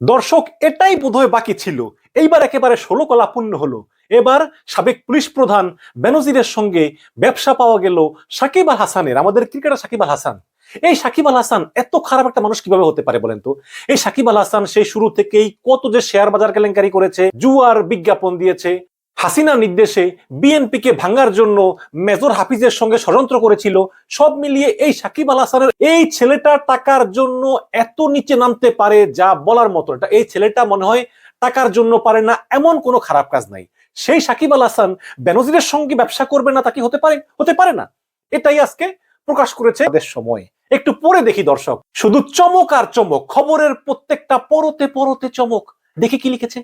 দর্শক, এটাই বোধহয় বাকি ছিল। এইবার একেবারে ষোলো কলা পূর্ণ হলো। এবার সাবেক পুলিশ প্রধান বেনজিরের সঙ্গে ব্যবসা পাওয়া গেল সাকিব আল হাসানের, আমাদের ক্রিকেটার সাকিব আল হাসান। এই সাকিব আল হাসান এত খারাপ একটা মানুষ কীভাবে হতে পারে বলেন তো? এই সাকিব আল হাসান সেই শুরু থেকেই কত যে শেয়ার বাজার কেলেঙ্কারি করেছে, জুয়ার বিজ্ঞাপন দিয়েছে। হাসিনার নির্দেশে বিএনপিকে ভাঙার জন্য মেজর হাফিজের সঙ্গে ষড়যন্ত্র করেছিল। সব মিলিয়ে এই সাকিব আল হাসানের এই ছেলেটার টাকার জন্য এত নিচে নামতে পারে যা বলার মতো এটা এই ছেলেটা মনে হয় টাকার জন্য পারে না, এমন কোনো খারাপ কাজ নাই। সেই সাকিব আল হাসান বেনজিরের সঙ্গে ব্যবসা করবে না তা কি হতে পারে? হতে পারে না। এটাই আজকে প্রকাশ করেছে তাদের সময়। একটু পরে দেখি দর্শক। শুধু চমক আর চমক, খবরের প্রত্যেকটা পরতে পরতে চমক। দেখি কি লিখেছে।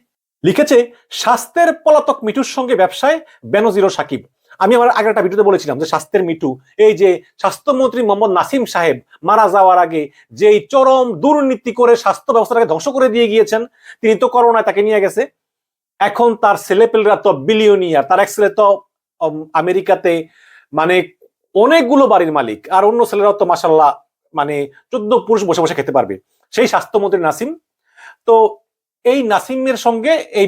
লিখেছে, স্বাস্থ্যের পলাতক মিঠুর সঙ্গে ব্যবসায় বেনজির সাকিব। আমি আমার আগের একটা ভিডিওতে বলেছিলাম যে স্বাস্থ্যের মিঠু, এই যে স্বাস্থ্যমন্ত্রী মোহাম্মদ নাসিম সাহেব মারা যাওয়ার আগে যেই চরম দুর্নীতি করে স্বাস্থ্য ব্যবস্থাটাকে ধ্বংস করে দিয়ে গিয়েছেন, তিনি তো করোনায় তাকে নিয়ে গেছে। এখন তার ছেলেপেলেরা তো বিলিয়নিয়ার তার এক ছেলে তো আমেরিকাতে মানে অনেকগুলো বাড়ির মালিক, আর অন্য ছেলেরাও তো মাসাল্লাহ মানে চোদ্দ পুরুষ বসে বসে খেতে পারবে। সেই স্বাস্থ্যমন্ত্রী নাসিম, তো এই নাসিমের সঙ্গে এই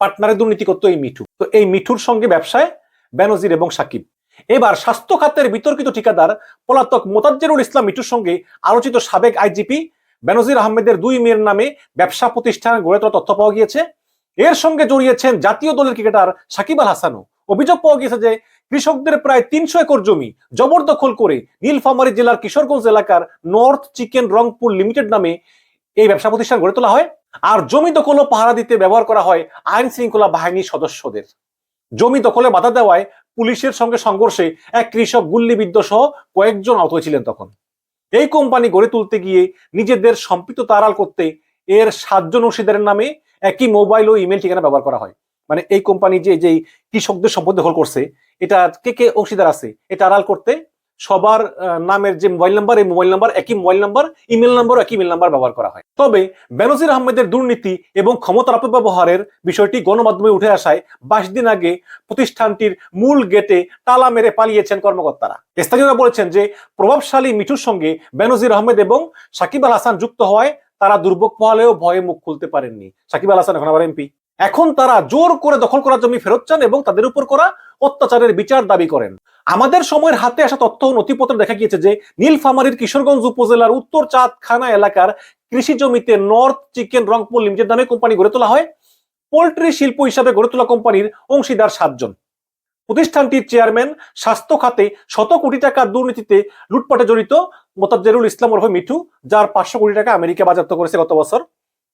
পার্টনারে দুর্নীতি করতো এই মিঠু। তো এই মিঠুর সঙ্গে ব্যবসায় বেনজির এবং সাকিব। এবার স্বাস্থ্য খাতের বিতর্কিত ঠিকাদার পলাতক মোতাজ্জেরুল ইসলাম মিঠুর সঙ্গে আলোচিত সাবেক আইজিপি বেনজির আহমেদের দুই মেয়ের নামে ব্যবসা প্রতিষ্ঠান গড়ে তোলা তথ্য পাওয়া গিয়েছে। এর সঙ্গে জড়িয়েছেন জাতীয় দলের ক্রিকেটার সাকিব আল হাসানও। অভিযোগ পাওয়া গিয়েছে যে কৃষকদের প্রায় তিনশো একর জমি জবরদখল করে নীলফামারী জেলার কিশোরগঞ্জ এলাকার নর্থ চিকেন রংপুর লিমিটেড নামে এই ব্যবসা প্রতিষ্ঠান গড়ে তোলা হয়। আর জমি দখল ও পাহারা দিতে ব্যবহার করা হয় আইন শৃঙ্খলা বাহিনীর সদস্যদের। জমি দখলে বাধা দেওয়ায় পুলিশের সঙ্গে সংঘর্ষে এক কৃষক গুল্লিবিদ্ধ সহ কয়েকজন আহত হয়েছিলেন তখন। এই কোম্পানি গড়ে তুলতে গিয়ে নিজেদের সম্পৃক্ততা আড়াল করতে এর সাতজন অংশীদারের নামে একই মোবাইল ও ইমেল ঠিকানা ব্যবহার করা হয়। মানে এই কোম্পানি যে, যেই কৃষকদের সম্পদ দখল করছে, এটা কে কে অংশীদার আছে এটা আড়াল করতে সবার নামের যে মোবাইল নাম্বার, এই মোবাইল নাম্বার একই মোবাইল নাম্বার, ইমেল নাম্বার একই ইমেল নাম্বার ব্যবহার করা হয়। তবে বেনজির আহমেদের দুর্নীতি এবং ক্ষমতার অপব্যবহারের বিষয়টি গণমাধ্যমে উঠে আসায় বাইশ দিন আগে প্রতিষ্ঠানটির মূল গেটে তালা মেরে পালিয়েছেন কর্মকর্তারা। স্থানীয়রা বলেছেন যে, প্রভাবশালী মিঠুর সঙ্গে বেনজির আহমেদ এবং সাকিব আল হাসান যুক্ত হওয়ায় তারা দুর্ভোগ পোহালেও ভয়ে মুখ খুলতে পারেননি। সাকিব আল হাসান এখন আবার এমপি। এখন তারা জোর করে দখল করা জমি ফেরত চান এবং তাদের উপর করা অত্যাচারের বিচার দাবি করেন। আমাদের সময়ের হাতে আসা তথ্য নথিপত্র দেখা গিয়েছে যে নীলফামারীর কিশোরগঞ্জ উপজেলার উত্তর চাঁদখানা এলাকার কৃষি জমিতে নর্থ চিকেন রংপুর লিমিটেড নামে কোম্পানি গড়ে তোলা হয়। পোল্ট্রি শিল্প হিসাবে গড়ে তোলা কোম্পানির অংশীদার সাতজন। প্রতিষ্ঠানটির চেয়ারম্যান স্বাস্থ্য খাতে শত কোটি টাকার দুর্নীতিতে লুটপাটে জড়িত মোতাজ্জেরুল ইসলাম ওরফে মিঠু, যার পাঁচশো কোটি টাকা আমেরিকা বাজেয়াপ্ত করেছে গত বছর।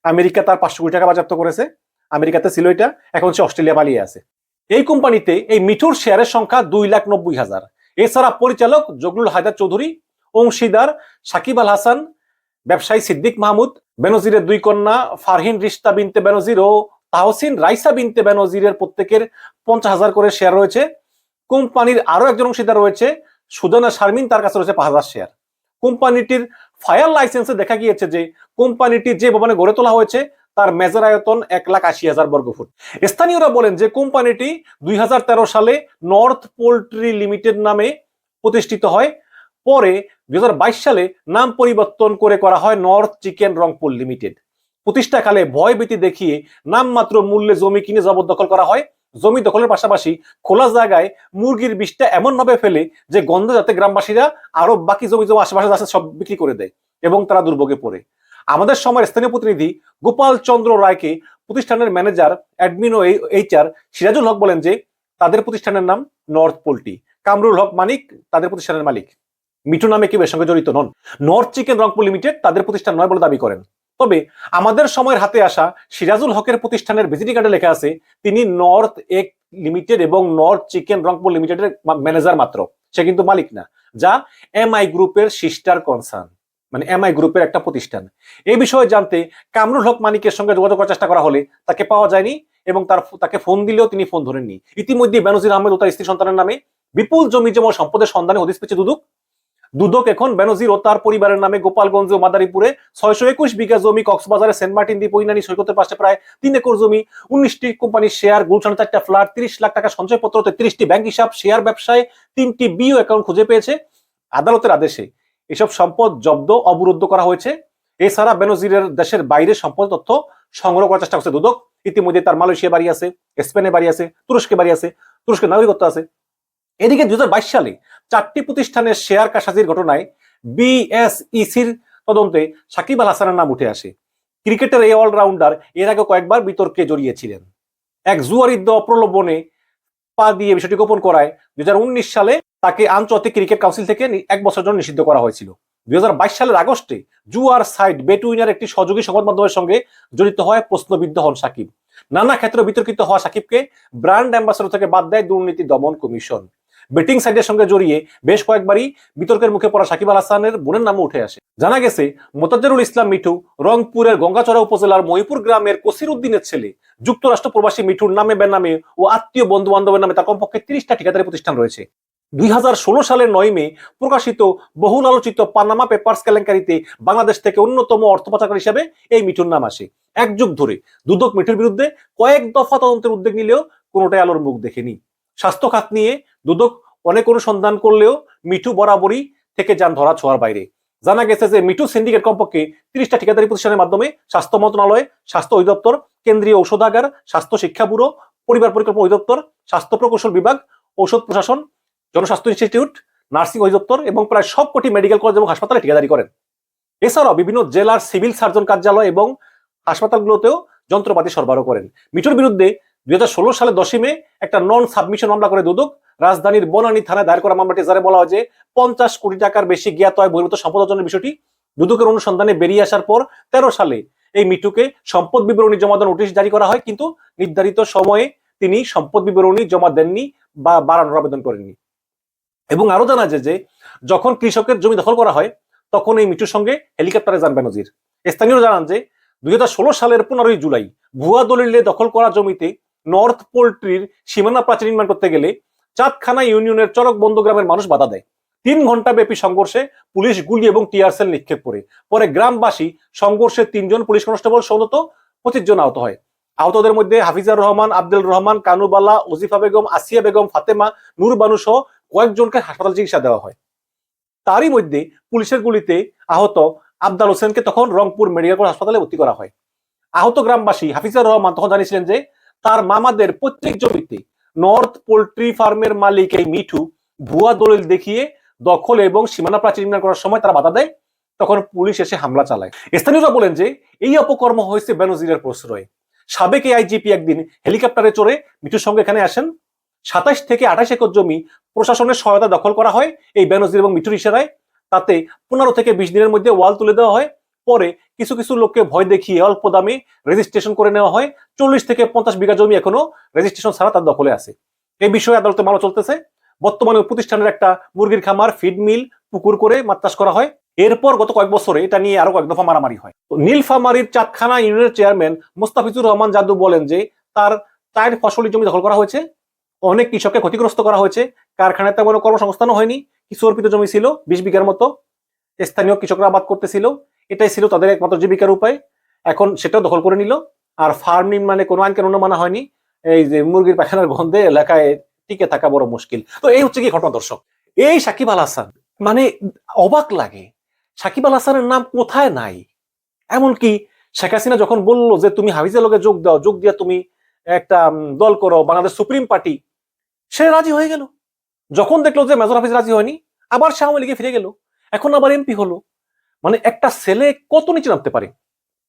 আমেরিকা তার পাঁচশো কোটি টাকা বাজেয়াপ্ত করেছে। আমেরিকাতে ছিল এটা, এখন সে অস্ট্রেলিয়া পালিয়ে আছে। এই কোম্পানিতে এই মিঠুর শেয়ারের সংখ্যা দুই লাখ নব্বই হাজার। এছাড়া পরিচালক জগলুল হায়দার চৌধুরী, অংশীদার সাকিব আল হাসান, ব্যবসায়ী সিদ্দিক মাহমুদ, বেনজিরের দুই কন্যা ফারহিন রিস্তা বিনতে বেনজির ও তাহসিন রাইসা বিনতে বেনজিরের প্রত্যেকের পঞ্চাশ হাজার করে শেয়ার রয়েছে। কোম্পানির আরও একজন অংশীদার রয়েছে সুজানা শারমিন, তার কাছে রয়েছে পাঁচ হাজার শেয়ার। কোম্পানিটির ফায়ার লাইসেন্সে দেখা গিয়েছে যে কোম্পানিটি যে ভবনে গড়ে তোলা হয়েছে তার মেজার আয়তন এক লাখ আশি হাজার বর্গফুট স্থানীয়রা বলেন যে কোম্পানিটি দুই সালে নর্থ পোল্ট্রি লিমিটেড নামে প্রতিষ্ঠিত হয়। পরে দুই সালে নাম পরিবর্তন করে করা হয় নর্থ চিকেন রংপুর লিমিটেড। প্রতিষ্ঠাকালে ভয়ভীতি দেখিয়ে নামমাত্র মূল্যে জমি কিনে জবরদখল করা হয়। জমি দখলের পাশাপাশি খোলা জায়গায় মুরগির বিষটা এমন ভাবে ফেলে যে গন্ধ যাতে গ্রামবাসীরা আরও বাকি জমি জমা আশেপাশে আছে সব বিক্রি করে দেয় এবং তারা দুর্ভোগে পড়ে। আমাদের সময়ের স্থানীয় প্রতিনিধি গোপাল চন্দ্র রায়কে প্রতিষ্ঠানের ম্যানেজার, অ্যাডমিন ও এইচআর সিরাজুল হক বলেন যে তাদের প্রতিষ্ঠানের নাম নর্থ পোল্ট্রি। কামরুল হক মানিক তাদের প্রতিষ্ঠানের মালিক। মিঠু নামে কেউ এর সঙ্গে জড়িত নন। নর্থ চিকেন রংপুর লিমিটেড তাদের প্রতিষ্ঠান নয় বলে দাবি করেন। তবে আমাদের সময়ের হাতে আসা সিরাজুল হকের প্রতিষ্ঠানের ভিজিটিং কার্ডে লেখা আছে, তিনি নর্থ এক লিমিটেড এবং নর্থ চিকেন রংপুর লিমিটেডের ম্যানেজার মাত্র। সে কিন্তু মালিক না, যা এমআই গ্রুপের সিস্টার কনসার্ন। মানে এমআই গ্রুপের একটা প্রতিষ্ঠান। এই বিষয়ে জানতে কামরুল হক মানিকের সঙ্গে যোগাযোগ করার চেষ্টা করা হলে তাকে পাওয়া যায়নি এবং তার তাকে ফোন দিলেও তিনি ফোন ধরেননি। ইতিমধ্যে বেনজির আহমেদ ও তার স্ত্রী সন্তানের নামে বিপুল জমি ও সম্পদের সন্ধানে হদিস পেয়েছে দুদক। দুদক এখন বেনজির ও তার পরিবারের নামে গোপালগঞ্জ ও মাদারীপুরে ছয়শো একুশ বিঘা জমি, কক্সবাজারে সেন্ট মার্টিন দ্বীপ পৈনানি সৈকতের পাশে প্রায় তিন একর জমি, উনিশটি কোম্পানির শেয়ার, গুলশানে চারটা ফ্ল্যাট, তিরিশ লাখ টাকা সঞ্চয়পত্র, তেত্রিশটি ব্যাংক হিসাব, শেয়ার ব্যবসায় তিনটি বিও অ্যাকাউন্ট খুঁজে পেয়েছে আদালতের আদেশে। এসব সম্পদ জব্দ অবরুদ্ধ করা হয়েছে। এছাড়া বেনজিরের দেশের বাইরে সম্পদ তথ্য সংগ্রহ করার চেষ্টা করছে দুদক। ইতিমধ্যে তার মালয়েশিয়া বাড়ি আছে স্পেনে বাড়ি আছে, তুরস্কে বাড়ি আছে, তুরস্কের নাগরিকত্ব আছে। এদিকে দুই হাজার বাইশ সালে চারটি প্রতিষ্ঠানের শেয়ার কাসাজির ঘটনায় বিএসইসির তদন্তে সাকিব আল হাসানের নাম উঠে আসে। ক্রিকেটের এই অলরাউন্ডার এর আগে কয়েকবার বিতর্কে জড়িয়েছিলেন। এক জুয়ারিদ্দ প্রলোভনে পা দিয়ে বিষয়টি গোপন করায় দুই হাজার উনিশ সালে তাকে আন্তর্জাতিক ক্রিকেট কাউন্সিল থেকে এক বছর জন্য নিষিদ্ধ করা হয়েছিল। দুই সালের আগস্টে জুয়ার সাইড বেটুইনার একটি সহযোগী সংবাদ মাধ্যমের সঙ্গে জড়িত হয় প্রশ্নবিদ্ধ হন সাকিব। নানা ক্ষেত্রে বিতর্কিত হওয়া সাকিবকে ব্র্যান্ড অ্যাম্বাসাডর থেকে বাদ দেয় দুর্নীতি দমন কমিশন। বেটিং সাইটের সঙ্গে জড়িয়ে বেশ কয়েকবারই বিতর্কের মুখে পড়া সাকিব আল হাসানের বোনের নামও উঠে আসে। জানা গেছে, মোতাজ্জেরুল ইসলাম মিঠু রংপুরের গঙ্গাচড়া উপজেলার মহিপুর গ্রামের কসির উদ্দিনের ছেলে। যুক্তরাষ্ট্র প্রবাসী মিঠুর নামে বেনামে ও আত্মীয় বন্ধু বান্ধবের নামে তার কমপক্ষে তিরিশটা ঠিকাদারি প্রতিষ্ঠান রয়েছে। দুই হাজার ষোলো সালের নয় মে প্রকাশিত বহুল আলোচিত পানামা পেপার্স কেলেঙ্কারিতে বাংলাদেশ থেকে অন্যতম অর্থ পাচারকারী হিসেবে এই মিঠুর নাম আসে। এক যুগ ধরে দুদক মিঠুর বিরুদ্ধে কয়েক দফা তদন্তের উদ্যোগ নিলেও কোনোটাই আলোর মুখ দেখেনি। স্বাস্থ্য খাত নিয়ে দুদক অনেক অনুসন্ধান করলেও মিঠু বরাবরই থেকে যান ধরা ছোঁয়ার বাইরে। জানা গেছে যে মিঠু সিন্ডিকেট কমপক্ষে তিরিশটা ঠিকাদারি প্রতিষ্ঠানের মাধ্যমে স্বাস্থ্য মন্ত্রণালয়, স্বাস্থ্য অধিদপ্তর, কেন্দ্রীয় ঔষধাগার, স্বাস্থ্য শিক্ষা ব্যুরো, পরিবার পরিকল্পনা অধিদপ্তর, স্বাস্থ্য প্রকৌশল বিভাগ, ঔষধ প্রশাসন জনস্বাস্থ্য ইনস্টিটিউট, নার্সিং অধিদপ্তর এবং প্রায় সবকটি মেডিকেল কলেজ এবং হাসপাতালে ঠিকাদারি করেন। এছাড়াও বিভিন্ন জেলার সিভিল সার্জন কার্যালয় এবং হাসপাতালগুলোতেও যন্ত্রপাতি সরবরাহ করেন। মিঠুর বিরুদ্ধে দুই সালে দশই মে একটা নন সাবমিশন মামলা করে দুদক রাজধানীর বনানী থানায় দায়ের করা মামলাটি যারে বলা হয় যে পঞ্চাশ কোটি টাকার বেশি জ্ঞাত হয় বহির্ভূত সম্পদ অর্জনের বিষয়টি দুদকের অনুসন্ধানে বেরিয়ে আসার পর তেরো সালে এই মিঠুকে সম্পদ বিবরণী জমা দেওয়ার নোটিশ জারি করা হয়, কিন্তু নির্ধারিত সময়ে তিনি সম্পদ বিবরণী জমা দেননি বা বাড়ানোর আবেদন করেননি। এবং আরও জানা যায় যে যখন কৃষকের জমি দখল করা হয়, তখন এই মিঠুর সঙ্গে হেলিকপ্টারে যান বেনজির। স্থানীয় জানান যে দুই হাজার ষোলো সালের পনেরোই জুলাই ভুয়া দলিলে দখল করা জমিতে নর্থ পোল্ট্রির সীমানা প্রাচীর নির্মাণ করতে গেলে চাঁদখানা ইউনিয়নের চরক বন্ধ গ্রামের মানুষ বাধা দেয়। তিন ঘণ্টা ব্যাপী সংঘর্ষে পুলিশ গুলি এবং টিয়ারসেল নিক্ষেপ করে। পরে গ্রামবাসী সংঘর্ষে তিনজন পুলিশ কনস্টেবল সৌনত পঁচিশ জন আহত হয়। আহতদের মধ্যে হাফিজার রহমান, আব্দুল রহমান, কানুবালা, ওজিফা বেগম, আসিয়া বেগম, ফাতেমা, নূর বানু কয়েকজনকে হাসপাতাল চিকিৎসা দেওয়া হয়। তারই মধ্যে পুলিশের গুলিতে আহত আবদাল হোসেনকে তখন রংপুর মেডিকেল কলেজ হাসপাতালে ভর্তি করা হয়। আহত গ্রামবাসী হাফিজার রহমান তখন জানিয়েছিলেন যে, তার মামাদের প্রত্যেক জমিতে নর্থ পোল্ট্রি ফার্মের মালিক এই মিঠু ভুয়া দলিল দেখিয়ে দখল এবং সীমানা প্রাচীর নির্মাণ করার সময় তারা বাধা দেয়। তখন পুলিশ এসে হামলা চালায়। স্থানীয়রা বলেন যে, এই অপকর্ম হয়েছে বেনজিরের প্রশ্রয়ে। সাবেক এই আইজিপি একদিন হেলিকপ্টারে চড়ে মিঠুর সঙ্গে এখানে আসেন। সাতাশ থেকে আঠাশ একর জমি প্রশাসনের সহায়তা দখল করা হয় এই বেনজির এবং মিঠুর ইশারায়। তাতে পনেরো থেকে বিশ দিনের মধ্যে ওয়াল তুলে দেওয়া হয়। পরে কিছু কিছু লোককে ভয় দেখিয়ে অল্প দামে রেজিস্ট্রেশন করে নেওয়া হয়। চল্লিশ থেকে পঞ্চাশ বিঘা জমি এখনও রেজিস্ট্রেশন ছাড়া তার দখলে আছে। এই বিষয়ে আদালতে মামলা চলতেছে। বর্তমানে প্রতিষ্ঠানের একটা মুরগির খামার ফিড মিল পুকুর করে মাছ চাষ করা হয়। এরপর গত কয়েক বছরে এটা নিয়ে আরও কয়েক দফা মারামারি হয়। তো নীলফামারীর চাঁদখানা ইউনিয়নের চেয়ারম্যান মোস্তাফিজুর রহমান জাদু বলেন যে তার চায়ের ফসলি জমি দখল করা হয়েছে। অনেক কৃষককে ক্ষতিগ্রস্ত করা হয়েছে। কারখানায় তেমন কর্মসংস্থানও হয়নি। কিছু অর্পিত জমি ছিল, বিশ বিঘার মতো। স্থানীয় কৃষকরা আবাদ করতেছিল এটাই ছিল তাদের একমাত্র জীবিকার উপায়। এখন সেটাও দখল করে নিল। আর ফার্ম নির্মাণে কোনো আইন কানুন মানা হয়নি। এই যে মুরগির পায়খানার গন্ধে এলাকায় টিকে থাকা বড় মুশকিল। তো এই হচ্ছে কি ঘটনা দর্শক? এই সাকিব আল হাসান মানে অবাক লাগে। সাকিব আল হাসানের নাম কোথায় নাই? এমনকি শেখ হাসিনা যখন বলল যে, তুমি হাফিজের লগে যোগ দাও, যোগ দিয়া তুমি একটা দল করো, বাংলাদেশ সুপ্রিম পার্টি সে রাজি হয়ে গেল। যখন দেখল যে মেজর হাফিজ রাজি হয়নি, আবার সে আওয়ামী লীগে ফিরে গেল। এখন আবার এমপি হলো। মানে একটা ছেলে কত নিচে নামতে পারে?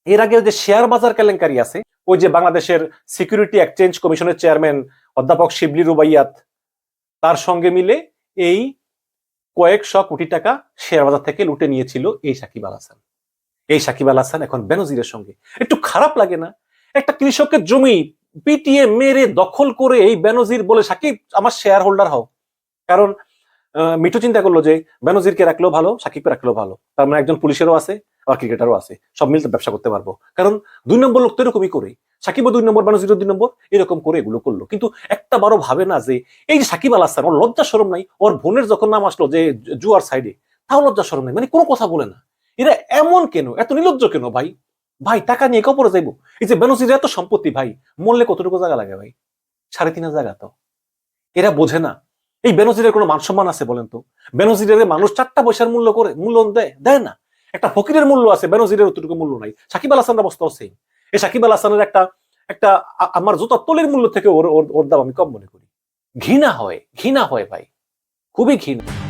এর আগে যে শেয়ার বাজার কেলেঙ্কারি আছে, ওই যে বাংলাদেশের সিকিউরিটি এক্সচেঞ্জ কমিশনের চেয়ারম্যান অধ্যাপক শিবলি রুবাইয়াত, তার সঙ্গে মিলে এই কয়েকশো কোটি টাকা শেয়ার বাজার থেকে লুটে নিয়েছিল এই সাকিব আল হাসান। এই সাকিব আল হাসান এখন বেনজিরের সঙ্গে। একটু খারাপ লাগে না? একটা কৃষকের জমি পিটিয়ে মেরে দখল করে এই বেনজির বলে সাকিব, আমার শেয়ার হোল্ডার হও। কারণ মিঠু চিন্তা করল যে বেনজিরকে রাখলেও ভালো, সাকিবকে রাখলেও ভালো। তার মানে একজন পুলিশেরও আছে, আবার ক্রিকেটারও আছে। সব মিলতে ব্যবসা করতে পারব। কারণ দুই নম্বর লোক তো এরকমই করে সাকিবও দুই নম্বর, বেনজিরও দুই নম্বর, এরকম করে এগুলো করল। কিন্তু একটা বারো ভাবে না যে, এই যে সাকিব আল হাসান, ওর লজ্জা সরম নাই, ওর বোনের যখন নাম আসলো যে জুয়ার সাইডে তাও লজ্জা সরম নাই। মানে কোনো কথা বলে না। এরা এমন কেন? এত নির্লজ্জ কেন ভাই? ভাই, টাকা নিয়ে কপরে যাইবো। এই যে বেনজির এত সম্পত্তি, ভাই, মরলে কতটুকু জায়গা লাগে ভাই? সাড়ে তিন জায়গা তো এরা বোঝে না। এই বেনজিরের কোনো মান সম্মান আছে বলেন তো? বেনজিরের মানুষ চারটা পয়সার মূল্য করে, মূল্য দেয় দেয় না। একটা ফকিরের মূল্য আছে, বেনজিরের অতটুকু মূল্য নাই। সাকিব আল হাসানের অবস্থাও সেম এই সাকিব আল হাসানের একটা একটা আমার জুতা তলের মূল্য থেকে ওর- ওর দাম আমি কম মনে করি। ঘৃণা হয় ঘৃণা হয় ভাই। খুবই ঘৃণা।